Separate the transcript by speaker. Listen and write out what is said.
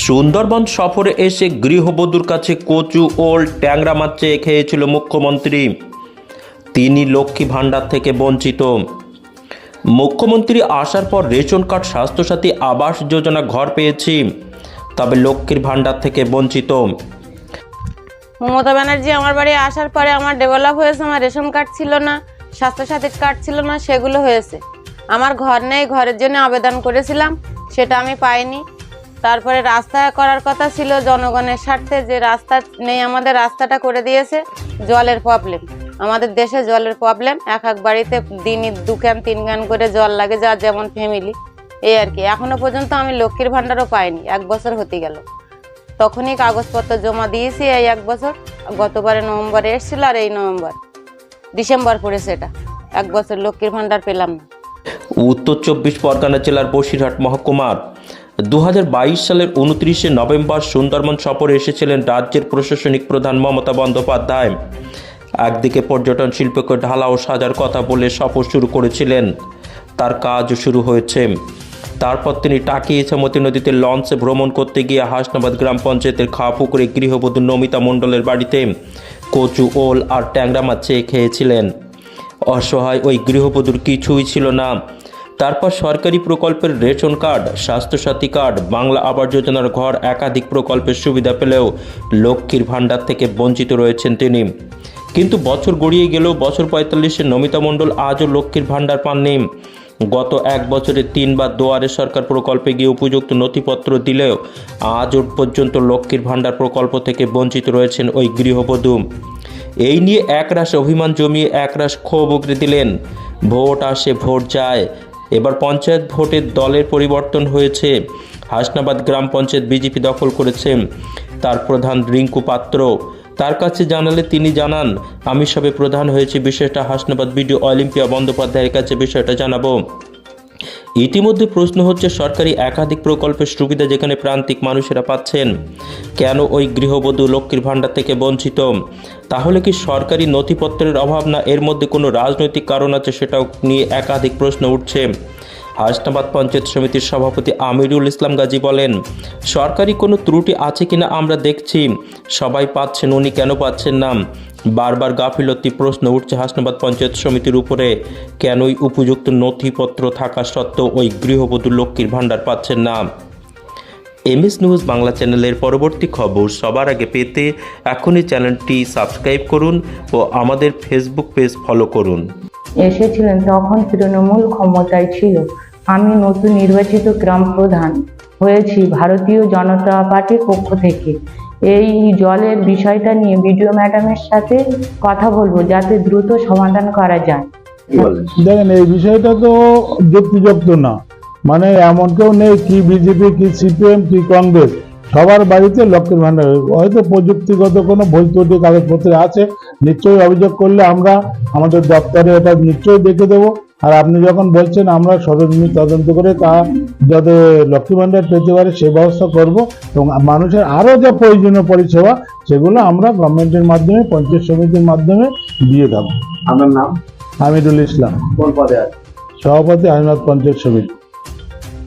Speaker 1: সুন্দরবন সফরে এসে গৃহবধূর কাছে কচু, ওল, ট্যাংরা মাছ চেয়ে খেয়েছিল মুখ্যমন্ত্রী। তিনি লক্ষ্মী ভাণ্ডার থেকে বঞ্চিত। মুখ্যমন্ত্রী আসার পর রেশন কার্ড, স্বাস্থ্যসাথী, আবাস যোজনা ঘর পেয়েছি। তবে লক্ষ্মীর ভাণ্ডার থেকে বঞ্চিত।
Speaker 2: মমতা ব্যানার্জি আমার বাড়ি আসার পরে আমার ডেভেলপ হয়েছে, আমার রেশন কার্ড ছিল না স্বাস্থ্যসাথীর কার্ড ছিল না, সেগুলো হয়েছে। আমার ঘর নেই, ঘরের জন্য আবেদন করেছিলাম, সেটা আমি পাইনি। তারপরে রাস্তা করার কথা ছিল জনগণের স্বার্থে যে রাস্তা নেই, আমাদের রাস্তাটা করে দিয়েছে জলের প্রবলেম আমাদের দেশে জলের প্রবলেম এক এক বাড়িতে দিনই দু ক্যান তিন ক্যান করে জল লাগে, যার যেমন ফ্যামিলি এই আর কি। এখনও পর্যন্ত আমি লক্ষ্মীর ভাণ্ডারও পাইনি, এক বছর হতে গেল। তখনই কাগজপত্র জমা দিয়েছি এই এক বছর। গতবারে নভেম্বরে এসেছিল আর এই নভেম্বর। ডিসেম্বর পড়েছে এটা। এক বছর লক্ষ্মীর ভাণ্ডার পেলাম না।
Speaker 1: উত্তর চব্বিশ পরগনা জেলার বসিরহাট মহকুমার দু হাজার বাইশ সালের উনত্রিশে নভেম্বর সুন্দরবন সফরে এসেছিলেন রাজ্যের প্রশাসনিক প্রধান মমতা বন্দ্যোপাধ্যায়। একদিকে পর্যটন শিল্পকে ঢালা ও সাজার কথা বলে সফর শুরু করেছিলেন। তার কাজও শুরু হয়েছে। তারপর তিনি টাকি ইছামতি নদীতে লঞ্চে ভ্রমণ করতে গিয়ে হাসনাবাদ গ্রাম পঞ্চায়েতের খাওয়া পুকুরে গৃহবধূ নমিতা মণ্ডলের বাড়িতে কচু, ওল আর ট্যাংরা মাছ চেয়ে খেয়েছিলেন। অসহায় ওই গৃহবধূর কিছুই ছিল না। তারপর সরকারি প্রকল্পের ration card, Swasthyasathi card, Bangla Awas যোজনার ঘর, একাধিক প্রকল্পের সুবিধা পেলেও লক্ষ্মীর ভাণ্ডার থেকে বঞ্চিত রয়েছেন তিনি। কিন্তু বছর গড়িয়ে গেলেও বছর পঁয়তাল্লিশে নমিতা মণ্ডল আজও লক্ষ্মীর ভাণ্ডার পাননি। গত এক বছরে তিনবার দুয়ারে সরকার প্রকল্পে গিয়ে উপযুক্ত নথিপত্র দিলেও আজ পর্যন্ত লক্ষ্মীর ভাণ্ডার প্রকল্প থেকে বঞ্চিত রয়েছেন ওই গৃহবধূ। এই নিয়ে একরাশ অভিমান জমিয়ে একরাশ ক্ষোভ উগরে দিলেন। ভোট আসে, ভোট যায়। এবার পঞ্চায়েত ভোটে দলের পরিবর্তন হয়েছে। হাসনাবাদ গ্রাম পঞ্চায়েত বিজেপি দখল করেছে। তার প্রধান রিঙ্কু পাত্র। তার কাছে জানালে তিনি জানান, আমি সবে প্রধান হয়েছে, বিষয়টা হাসনাবাদ বিডিও অলিম্পিয়া বন্দ্যোপাধ্যায়ের কাছে বিষয়টা জানাব। ইতিমধ্যে প্রশ্ন হচ্ছে, সরকারি একাধিক প্রকল্পের সুবিধা যেখানে প্রান্তিক মানুষেরা পাচ্ছেন। কেন ওই গৃহবধূ লক্ষ্মীর ভাণ্ডার থেকে বঞ্চিত? তাহলে কি সরকারি নথিপত্রের অভাব না? এর মধ্যে কোনো রাজনৈতিক কারণ আছে সেটাও নিয়ে একাধিক প্রশ্ন উঠছে। হাসনাবাদ পঞ্চায়েত সমিতির সভাপতি আমিরুল ইসলাম গাজী বলেন, সরকারি কোনো ত্রুটি আছে কিনা আমরা দেখছি, সবাই পাচ্ছেন, উনি কেন পাচ্ছেন না? বারবার গাফিলতি প্রশ্ন উঠছে হাসনাবাদ পঞ্চায়েত সমিতির উপরে। কেনই উপযুক্ত নথিপত্র থাকা সত্ত্বেও ওই গৃহবধূ লক্ষ্মীর ভাণ্ডার পাচ্ছেন না? এমএস নিউজ বাংলা চ্যানেলের পরবর্তী খবর সবার আগে পেতে এখনই চ্যানেলটি সাবস্ক্রাইব করুন ও আমাদের ফেসবুক পেজ ফলো করুন।
Speaker 3: এসেছিলেন তখন তৃণমূল ক্ষমতায় ছিল। আমি নতুন নির্বাচিত গ্রাম প্রধান হয়েছি ভারতীয় জনতা পার্টির পক্ষ থেকে। এই জলের বিষয়টা নিয়ে বিডিও ম্যাডামের সাথে কথা বলব, যাতে দ্রুত সমাধান করা যায়।
Speaker 4: দেখেন, এই বিষয়টা তো যুক্তিযুক্ত না। মানে এমন কেউ নেই, কি বিজেপি, কি সিপিএম, কি কংগ্রেস, সবার বাড়িতে লক্ষ্মীর ভান্ডার হয়তো প্রযুক্তিগত কোনো ত্রুটি কাগজপত্রে আছে, নিশ্চয়ই অভিযোগ করলে আমরা আমাদের দপ্তরে এটা নিশ্চয়ই দেখে দেবো। আর আপনি যখন বলছেন আমরা সরজমিন তদন্ত করে তা যাতে লক্ষ্মী ভান্ডার পেতে পারে সে ব্যবস্থা করব এবং মানুষের আরও যা প্রয়োজনীয় পরিষেবা সেগুলো আমরা গভর্নমেন্টের মাধ্যমে পঞ্চায়েত সমিতির মাধ্যমে দিয়ে দেব।
Speaker 5: আমার নাম?
Speaker 4: হামিদুল ইসলাম।
Speaker 5: কোন পদে
Speaker 4: সভাপতি আহমদ পঞ্চায়েত সমিতি।